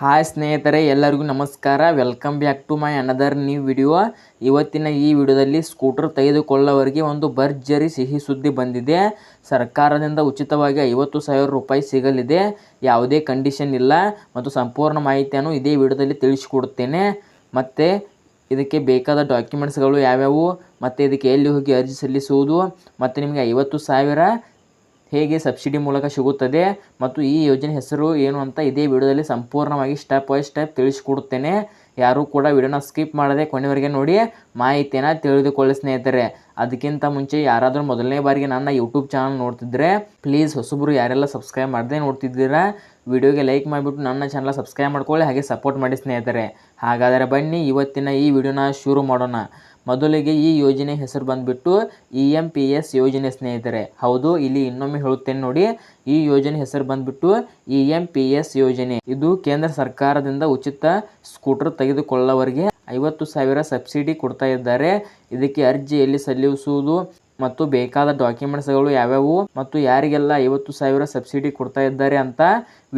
Hi ಸ್ನೇಹಿತರೆ, ಎಲ್ಲರಿಗೂ ನಮಸ್ಕಾರ. Welcome back to my another new video ಇವತ್ತಿನ ಈ ವಿಡಿಯೋದಲ್ಲಿ ಸ್ಕೂಟರ್ ತೆಗೆದುಕೊಳ್ಳೋವರಿಗೆ ಒಂದು ಭರ್ಜರಿ ಸಿಹಿ ಸುದ್ದಿ ಬಂದಿದೆ. ಸರ್ಕಾರದಿಂದ ಉಚಿತವಾಗಿ ಐವತ್ತು ಸಾವಿರ ರೂಪಾಯಿ ಸಿಗಲಿದೆ. ಯಾವುದೇ ಕಂಡೀಷನ್ ಇಲ್ಲ. ಮತ್ತು ಸಂಪೂರ್ಣ ಮಾಹಿತಿಯನ್ನು ಇದೇ ವಿಡಿಯೋದಲ್ಲಿ ತಿಳಿಸಿಕೊಡುತ್ತೇನೆ. ಮತ್ತು ಇದಕ್ಕೆ ಬೇಕಾದ ಡಾಕ್ಯುಮೆಂಟ್ಸ್ಗಳು ಯಾವ್ಯಾವು? ಮತ್ತು ಇದಕ್ಕೆ ಎಲ್ಲಿ ಹೋಗಿ ಅರ್ಜಿ ಸಲ್ಲಿಸುವುದು? ಮತ್ತು ನಿಮಗೆ ಐವತ್ತು ಸಾವಿರ ಹೇಗೆ ಸಬ್ಸಿಡಿ ಮೂಲಕ ಸಿಗುತ್ತದೆ ಮತ್ತು ಈ ಯೋಜನೆ ಹೆಸರು ಏನು ಅಂತ ಇದೇ ವಿಡಿಯೋದಲ್ಲಿ ಸಂಪೂರ್ಣವಾಗಿ ಸ್ಟೆಪ್ ಬೈ ಸ್ಟೆಪ್ ತಿಳಿಸ್ಕೊಡುತ್ತೇನೆ. ಯಾರೂ ಕೂಡ ವಿಡಿಯೋನ ಸ್ಕಿಪ್ ಮಾಡದೆ ಕೊನೆವರೆಗೆ ನೋಡಿ ಮಾಹಿತಿಯನ್ನ ತಿಳಿದುಕೊಳ್ಳಿ ಸ್ನೇಹಿತರೆ. ಅದಕ್ಕಿಂತ ಮುಂಚೆ ಯಾರಾದರೂ ಮೊದಲನೇ ಬಾರಿಗೆ ನನ್ನ ಯೂಟ್ಯೂಬ್ ಚಾನಲ್ ನೋಡ್ತಿದ್ರೆ ಪ್ಲೀಸ್ ಹೊಸಬ್ರು ಯಾರೆಲ್ಲ ಸಬ್ಸ್ಕ್ರೈಬ್ ಮಾಡದೆ ನೋಡ್ತಿದ್ದೀರಾ ವಿಡಿಯೋಗೆ ಲೈಕ್ ಮಾಡಿಬಿಟ್ಟು ನನ್ನ ಚಾನಲ್ ಸಬ್ಸ್ಕ್ರೈಬ್ ಮಾಡ್ಕೊಳ್ಳಿ, ಹಾಗೆ ಸಪೋರ್ಟ್ ಮಾಡಿ ಸ್ನೇಹಿತರೆ. ಹಾಗಾದರೆ ಬನ್ನಿ, ಇವತ್ತಿನ ಈ ವಿಡಿಯೋನ ಶುರು ಮಾಡೋಣ. ಮೊದಲಿಗೆ ಈ ಯೋಜನೆ ಹೆಸರು ಬಂದುಬಿಟ್ಟು ಇ ಎಂ ಪಿ ಎಸ್ ಯೋಜನೆ ಸ್ನೇಹಿತರೆ. ಹೌದು, ಇಲ್ಲಿ ಇನ್ನೊಮ್ಮೆ ಹೇಳುತ್ತೇನೆ ನೋಡಿ. ಈ ಯೋಜನೆ ಹೆಸರು ಬಂದುಬಿಟ್ಟು ಇ ಎಂ ಪಿ ಎಸ್ ಯೋಜನೆ. ಇದು ಕೇಂದ್ರ ಸರ್ಕಾರದಿಂದ ಉಚಿತ ಸ್ಕೂಟರ್ ತೆಗೆದುಕೊಳ್ಳವರಿಗೆ ಐವತ್ತು ಸಾವಿರ ಸಬ್ಸಿಡಿ ಕೊಡ್ತಾ ಇದ್ದಾರೆ. ಇದಕ್ಕೆ ಅರ್ಜಿ ಎಲ್ಲಿ ಸಲ್ಲಿಸುವುದು ಮತ್ತು ಬೇಕಾದ ಡಾಕ್ಯುಮೆಂಟ್ಸ್ಗಳು ಯಾವ್ಯಾವು ಮತ್ತು ಯಾರಿಗೆಲ್ಲ ಐವತ್ತು ಸಾವಿರ ಸಬ್ಸಿಡಿ ಕೊಡ್ತಾ ಇದ್ದಾರೆ ಅಂತ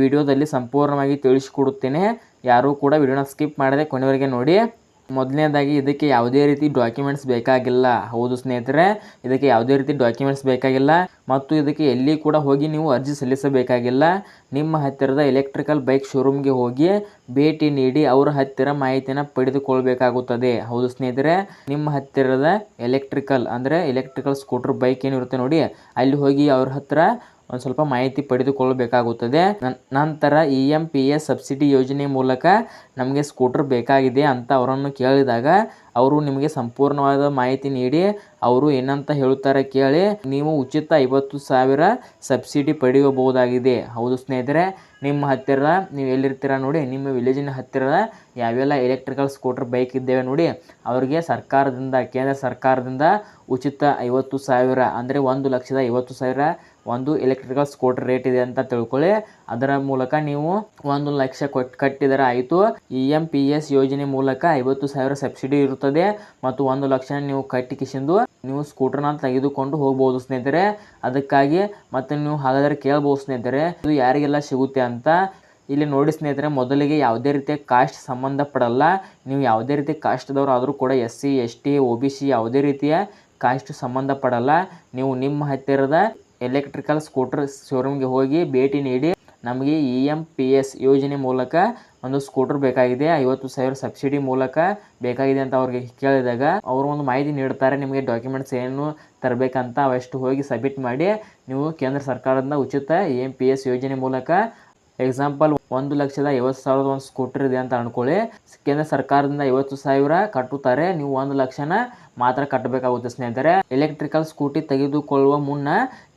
ವಿಡಿಯೋದಲ್ಲಿ ಸಂಪೂರ್ಣವಾಗಿ ತಿಳಿಸಿಕೊಡುತ್ತೇನೆ. ಯಾರೂ ಕೂಡ ವಿಡಿಯೋನ ಸ್ಕಿಪ್ ಮಾಡದೆ ಕೊನೆವರೆಗೆ ನೋಡಿ. ಮೊದಲನೇದಾಗಿ ಇದಕ್ಕೆ ಯಾವುದೇ ರೀತಿ ಡಾಕ್ಯುಮೆಂಟ್ಸ್ ಬೇಕಾಗಿಲ್ಲ. ಹೌದು ಸ್ನೇಹಿತರೆ, ಇದಕ್ಕೆ ಯಾವುದೇ ರೀತಿ ಡಾಕ್ಯುಮೆಂಟ್ಸ್ ಬೇಕಾಗಿಲ್ಲ. ಮತ್ತು ಇದಕ್ಕೆ ಎಲ್ಲಿ ಕೂಡ ಹೋಗಿ ನೀವು ಅರ್ಜಿ ಸಲ್ಲಿಸಬೇಕಾಗಿಲ್ಲ. ನಿಮ್ಮ ಹತ್ತಿರದ ಎಲೆಕ್ಟ್ರಿಕಲ್ ಬೈಕ್ ಶೋರೂಮ್ಗೆ ಹೋಗಿ ಭೇಟಿ ನೀಡಿ ಅವರ ಹತ್ತಿರ ಮಾಹಿತಿನ ಪಡೆದುಕೊಳ್ಬೇಕಾಗುತ್ತದೆ. ಹೌದು ಸ್ನೇಹಿತರೆ, ನಿಮ್ಮ ಹತ್ತಿರದ ಎಲೆಕ್ಟ್ರಿಕಲ್ ಅಂದರೆ ಎಲೆಕ್ಟ್ರಿಕಲ್ ಸ್ಕೂಟರ್ ಬೈಕ್ ಏನಿರುತ್ತೆ ನೋಡಿ, ಅಲ್ಲಿ ಹೋಗಿ ಅವ್ರ ಹತ್ರ ಒಂದು ಸ್ವಲ್ಪ ಮಾಹಿತಿ ಪಡೆದುಕೊಳ್ಳಬೇಕಾಗುತ್ತದೆ. ನಂತರ E M P S subsidy ಯೋಜನೆ ಮೂಲಕ ನಮಗೆ ಸ್ಕೂಟರ್ ಬೇಕಾಗಿದೆ ಅಂತ ಅವರನ್ನು ಕೇಳಿದಾಗ ಅವರು ನಿಮಗೆ ಸಂಪೂರ್ಣವಾದ ಮಾಹಿತಿ ನೀಡಿ, ಅವರು ಏನಂತ ಹೇಳುತ್ತಾರೆ ಕೇಳಿ, ನೀವು ಉಚಿತ ಐವತ್ತು ಸಾವಿರ ಸಬ್ಸಿಡಿ ಪಡೆಯಬಹುದಾಗಿದೆ. ಹೌದು ಸ್ನೇಹಿತರೆ, ನಿಮ್ಮ ಹತ್ತಿರ, ನೀವು ಎಲ್ಲಿರ್ತೀರ ನೋಡಿ, ನಿಮ್ಮ ವಿಲೇಜಿನ ಹತ್ತಿರ ಯಾವೆಲ್ಲ ಎಲೆಕ್ಟ್ರಿಕಲ್ ಸ್ಕೂಟರ್ ಬೈಕ್ ಇದ್ದೇವೆ ನೋಡಿ, ಅವರಿಗೆ ಸರ್ಕಾರದಿಂದ, ಕೇಂದ್ರ ಸರ್ಕಾರದಿಂದ ಉಚಿತ ಐವತ್ತು ಸಾವಿರ, ಅಂದರೆ ಒಂದು ಲಕ್ಷದ ಐವತ್ತು ಸಾವಿರ ಒಂದು ಎಲೆಕ್ಟ್ರಿಕಲ್ ಸ್ಕೂಟರ್ ರೇಟ್ ಇದೆ ಅಂತ ತಿಳ್ಕೊಳ್ಳಿ. ಅದರ ಮೂಲಕ ನೀವು ಒಂದು ಲಕ್ಷ ಕೊಟ್ಟು ಕಟ್ಟಿದರೆ ಆಯಿತು. ಇ ಎಂ ಪಿ ಎಸ್ ಯೋಜನೆ ಮೂಲಕ ಐವತ್ತು ಸಾವಿರ ಸಬ್ಸಿಡಿ ಇರುತ್ತದೆ. ಮತ್ತು ಒಂದು ಲಕ್ಷ ನೀವು ಕಟ್ಟಿ ಕಿಶಿಂದು ನೀವು ಸ್ಕೂಟರ್ನ ತೆಗೆದುಕೊಂಡು ಹೋಗ್ಬೋದು ಸ್ನೇಹಿತರೆ. ಅದಕ್ಕಾಗಿ ಮತ್ತು ನೀವು ಹಾಗಾದರೆ ಕೇಳ್ಬೋದು ಸ್ನೇಹಿತರೆ, ಇದು ಯಾರಿಗೆಲ್ಲ ಸಿಗುತ್ತೆ ಅಂತ. ಇಲ್ಲಿ ನೋಡಿ ಸ್ನೇಹಿತರೆ, ಮೊದಲಿಗೆ ಯಾವುದೇ ರೀತಿಯ ಕಾಸ್ಟ್ ಸಂಬಂಧಪಡಲ್ಲ. ನೀವು ಯಾವುದೇ ರೀತಿ ಕಾಸ್ಟ್ದವ್ರು ಆದರೂ ಕೂಡ S C S T O B C ಯಾವುದೇ ರೀತಿಯ ಕಾಸ್ಟ್ ಸಂಬಂಧಪಡಲ್ಲ. ನೀವು ನಿಮ್ಮ ಹತ್ತಿರದ ಎಲೆಕ್ಟ್ರಿಕಲ್ ಸ್ಕೂಟರ್ ಶೋರೂಮ್ಗೆ ಹೋಗಿ ಭೇಟಿ ನೀಡಿ ನಮಗೆ ಇ ಎಂ ಪಿ ಎಸ್ ಯೋಜನೆ ಮೂಲಕ ಒಂದು ಸ್ಕೂಟರ್ ಬೇಕಾಗಿದೆ. ಐವತ್ತು ಸಾವಿರ ಸಬ್ಸಿಡಿ ಮೂಲಕ ಬೇಕಾಗಿದೆ ಅಂತ ಅವ್ರಿಗೆ ಕೇಳಿದಾಗ ಅವರು ಒಂದು ಮಾಹಿತಿ ನೀಡ್ತಾರೆ. ನಿಮಗೆ ಡಾಕ್ಯುಮೆಂಟ್ಸ್ ಏನು ತರಬೇಕಂತ ಅವೆಷ್ಟು ಹೋಗಿ ಸಬ್ಮಿಟ್ ಮಾಡಿ ನೀವು ಕೇಂದ್ರ ಸರ್ಕಾರದಿಂದ ಉಚಿತ ಇ ಎಂ ಪಿ ಎಸ್ ಯೋಜನೆ ಮೂಲಕ ಎಕ್ಸಾಂಪಲ್ ಒಂದು ಲಕ್ಷದ ಐವತ್ತು ಸಾವಿರದ ಒಂದು ಸ್ಕೂಟರ್ ಇದೆ ಅಂತ ಅನ್ಕೊಳ್ಳಿ. ಕೇಂದ್ರ ಸರ್ಕಾರದಿಂದ ಐವತ್ತು ಸಾವಿರ ಕಟ್ಟುತ್ತಾರೆ. ನೀವು ಒಂದು ಲಕ್ಷನ ಮಾತ್ರ ಕಟ್ಟಬೇಕಾಗುತ್ತೆ ಸ್ನೇಹಿತರೆ. ಎಲೆಕ್ಟ್ರಿಕಲ್ ಸ್ಕೂಟಿ ತೆಗೆದುಕೊಳ್ಳುವ ಮುನ್ನ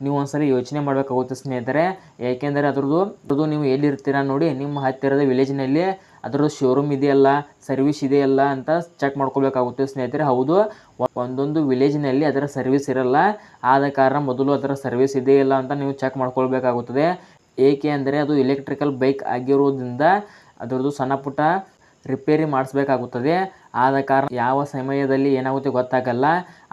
ನೀವು ಒಂದ್ಸರಿ ಯೋಚನೆ ಮಾಡಬೇಕಾಗುತ್ತೆ ಸ್ನೇಹಿತರೆ. ಏಕೆಂದರೆ ಅದ್ರದ್ದು ಅದ್ರದ್ದು ನೀವು ಎಲ್ಲಿರ್ತೀರಾ ನೋಡಿ, ನಿಮ್ಮ ಹತ್ತಿರದ ವಿಲೇಜ್ನಲ್ಲಿ ಅದರದ್ದು ಶೋರೂಮ್ ಇದೆಯಲ್ಲ ಸರ್ವಿಸ್ ಇದೆಯಲ್ಲ ಅಂತ ಚೆಕ್ ಮಾಡ್ಕೋಬೇಕಾಗುತ್ತೆ ಸ್ನೇಹಿತರೆ. ಹೌದು, ಒಂದೊಂದು ವಿಲೇಜ್ನಲ್ಲಿ ಅದರ ಸರ್ವಿಸ್ ಇರಲ್ಲ. ಆದ ಕಾರಣ ಮೊದಲು ಅದರ ಸರ್ವಿಸ್ ಇದೆಯಲ್ಲ ಅಂತ ನೀವು ಚೆಕ್ ಮಾಡ್ಕೊಳ್ಬೇಕಾಗುತ್ತದೆ. ಏಕೆ ಅಂದರೆ ಅದು ಎಲೆಕ್ಟ್ರಿಕಲ್ ಬೈಕ್ ಆಗಿರೋದ್ರಿಂದ ಅದರದ್ದು ಸಣ್ಣ ಪುಟ್ಟ ರಿಪೇರಿ ಮಾಡಿಸ್ಬೇಕಾಗುತ್ತದೆ. ಆದ ಕಾರಣ ಯಾವ ಸಮಯದಲ್ಲಿ ಏನಾಗುತ್ತೆ ಗೊತ್ತಾಗಲ್ಲ.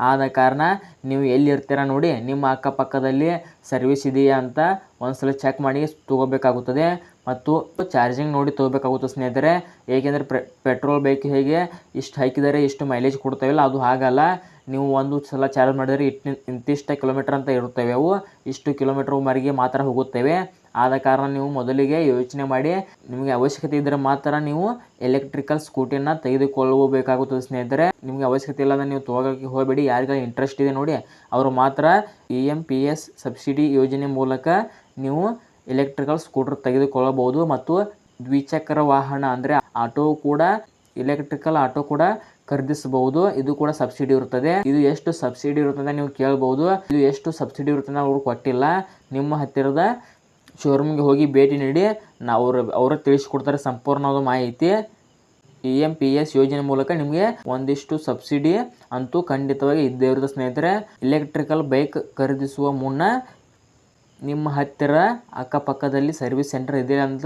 ಆದ ಕಾರಣ ನೀವು ಎಲ್ಲಿರ್ತೀರ ನೋಡಿ ನಿಮ್ಮ ಅಕ್ಕಪಕ್ಕದಲ್ಲಿ ಸರ್ವಿಸ್ ಇದೆಯಾ ಅಂತ ಒಂದ್ಸಲ ಚೆಕ್ ಮಾಡಿ ತಗೋಬೇಕಾಗುತ್ತದೆ. ಮತ್ತು ಚಾರ್ಜಿಂಗ್ ನೋಡಿ ತಗೋಬೇಕಾಗುತ್ತೆ ಸ್ನೇಹಿತರೆ. ಏಕೆಂದರೆ ಪೆಟ್ರೋಲ್ ಬೈಕ್ ಹೇಗೆ ಇಷ್ಟು ಹಾಕಿದರೆ ಇಷ್ಟು ಮೈಲೇಜ್ ಕೊಡ್ತಾವಿಲ್ಲ ಅದು ಹಾಗಲ್ಲ. ನೀವು ಒಂದು ಸಲ ಚಾರ್ಜ್ ಮಾಡಿದರೆ ಇಟ್ಟು ಇಂತಿಷ್ಟ ಕಿಲೋಮೀಟರ್ ಅಂತ ಇರುತ್ತವೆ ಅವು. ಇಷ್ಟು ಕಿಲೋಮೀಟರ್ವರೆಗೆ ಮಾತ್ರ ಹೋಗುತ್ತವೆ. ಆದ ಕಾರಣ ನೀವು ಮೊದಲಿಗೆ ಯೋಚನೆ ಮಾಡಿ, ನಿಮಗೆ ಅವಶ್ಯಕತೆ ಇದ್ದರೆ ಮಾತ್ರ ನೀವು ಎಲೆಕ್ಟ್ರಿಕಲ್ ಸ್ಕೂಟಿನ ತೆಗೆದುಕೊಳ್ಳಬೇಕಾಗುತ್ತದೆ ಸ್ನೇಹಿತರೆ. ನಿಮಗೆ ಅವಶ್ಯಕತೆ ಇಲ್ಲ ಅಂದ್ರೆ ನೀವು ತೊಗೊಳಕ್ಕೆ ಹೋಗಬೇಡಿ ಯಾರಿಗೆ ಇಂಟ್ರೆಸ್ಟ್ ಇದೆ ನೋಡಿ. ಅವರು ಮಾತ್ರ E M P S subsidy ಯೋಜನೆ ಮೂಲಕ ನೀವು ಎಲೆಕ್ಟ್ರಿಕಲ್ ಸ್ಕೂಟರ್ ತೆಗೆದುಕೊಳ್ಳಬಹುದು ಮತ್ತು ದ್ವಿಚಕ್ರ ವಾಹನ ಅಂದರೆ ಆಟೋ ಕೂಡ ಎಲೆಕ್ಟ್ರಿಕಲ್ ಆಟೋ ಕೂಡ ಖರೀದಿಸಬಹುದು. ಇದು ಕೂಡ ಸಬ್ಸಿಡಿ ಇರುತ್ತದೆ. ಇದು ಎಷ್ಟು ಸಬ್ಸಿಡಿ ಇರುತ್ತದೆ ನೀವು ಕೇಳಬಹುದು. ಇದು ಎಷ್ಟು ಸಬ್ಸಿಡಿ ಇರುತ್ತದೆ ಅವರು ಕೊಟ್ಟಿಲ್ಲ. ನಿಮ್ಮ ಹತ್ತಿರದ ಶೋರೂಮ್ಗೆ ಹೋಗಿ ಭೇಟಿ ನೀಡಿ, ನಾ ಅವರು ಅವರು ತಿಳಿಸ್ಕೊಡ್ತಾರೆ ಸಂಪೂರ್ಣವಾದ ಮಾಹಿತಿ. ಇ ಎಂ ಪಿ ಎಸ್ ಯೋಜನೆ ಮೂಲಕ ನಿಮಗೆ ಒಂದಿಷ್ಟು ಸಬ್ಸಿಡಿ ಅಂತೂ ಖಂಡಿತವಾಗಿ ಇದ್ದೇ ಇರುತ್ತೆ ಸ್ನೇಹಿತರೆ. ಎಲೆಕ್ಟ್ರಿಕಲ್ ಬೈಕ್ ಖರೀದಿಸುವ ಮುನ್ನ ನಿಮ್ಮ ಹತ್ತಿರ ಅಕ್ಕಪಕ್ಕದಲ್ಲಿ ಸರ್ವಿಸ್ ಸೆಂಟರ್ ಇದೆ ಅಂತ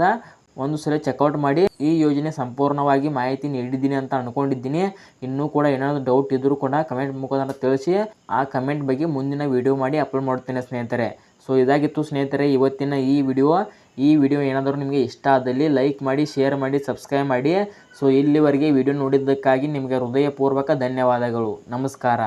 ಒಂದು ಸಲ ಚೆಕ್ಔಟ್ ಮಾಡಿ, ಈ ಯೋಜನೆ ಸಂಪೂರ್ಣವಾಗಿ ಮಾಹಿತಿ ನೀಡಿದ್ದೀನಿ ಅಂತ ಅನ್ಕೊಂಡಿದ್ದೀನಿ. ಇನ್ನೂ ಕೂಡ ಏನಾದರೂ ಡೌಟ್ ಇದ್ದರೂ ಕೂಡ ಕಮೆಂಟ್ ಮುಖಾಂತರ ತಿಳಿಸಿ, ಆ ಕಮೆಂಟ್ ಬಗ್ಗೆ ಮುಂದಿನ ವಿಡಿಯೋ ಮಾಡಿ ಅಪ್ಲೋಡ್ ಮಾಡ್ತೇನೆ ಸ್ನೇಹಿತರೆ. ಸೊ ಇದಾಗಿತ್ತು ಸ್ನೇಹಿತರೆ, ಇವತ್ತಿನ ಈ ವಿಡಿಯೋ ಈ ವಿಡಿಯೋ ಏನಾದರೂ ನಿಮಗೆ ಇಷ್ಟ ಆದಲ್ಲಿ ಲೈಕ್ ಮಾಡಿ ಶೇರ್ ಮಾಡಿ ಸಬ್ಸ್ಕ್ರೈಬ್ ಮಾಡಿ. ಸೊ ಇಲ್ಲಿವರೆಗೆ ವಿಡಿಯೋ ನೋಡಿದ್ದಕ್ಕಾಗಿ ನಿಮಗೆ ಹೃದಯಪೂರ್ವಕ ಧನ್ಯವಾದಗಳು. ನಮಸ್ಕಾರ.